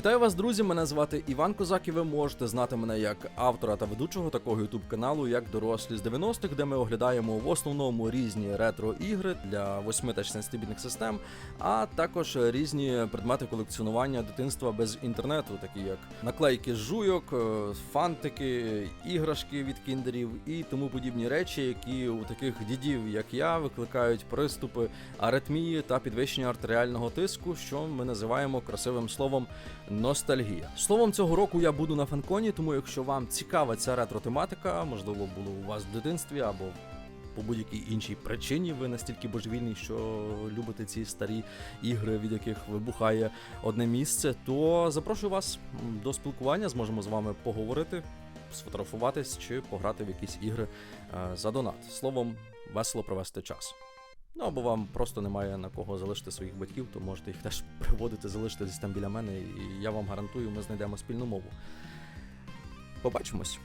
Вітаю вас, друзі! Мене звати Іван Козак, і ви можете знати мене як автора та ведучого такого ютуб каналу, як дорослі з 90-х, де ми оглядаємо в основному різні ретро-ігри для 8 та 16-бітних систем, а також різні предмети колекціонування дитинства без інтернету, такі як наклейки жуйок, е, фантики, іграшки від кіндерів і тому подібні речі, які у таких дідів, як я, викликають приступи аритмії та підвищення артеріального тиску, що ми називаємо красивим словом ностальгія. Словом, цього року я буду на фанконі, тому якщо вам цікава ця ретро-тематика, можливо, було у вас в дитинстві або по будь-якій іншій причині ви настільки божевільні, що любите ці старі ігри, від яких вибухає одне місце, то запрошую вас до спілкування, зможемо з вами поговорити, сфотографуватись чи пограти в якісь ігри е, за донат. Словом, весело провести час. Ну або вам просто немає на кого залишити своїх батьків, то можете їх теж приводити, залишити десь там біля мене, і я вам гарантую, ми знайдемо спільну мову. Побачимось!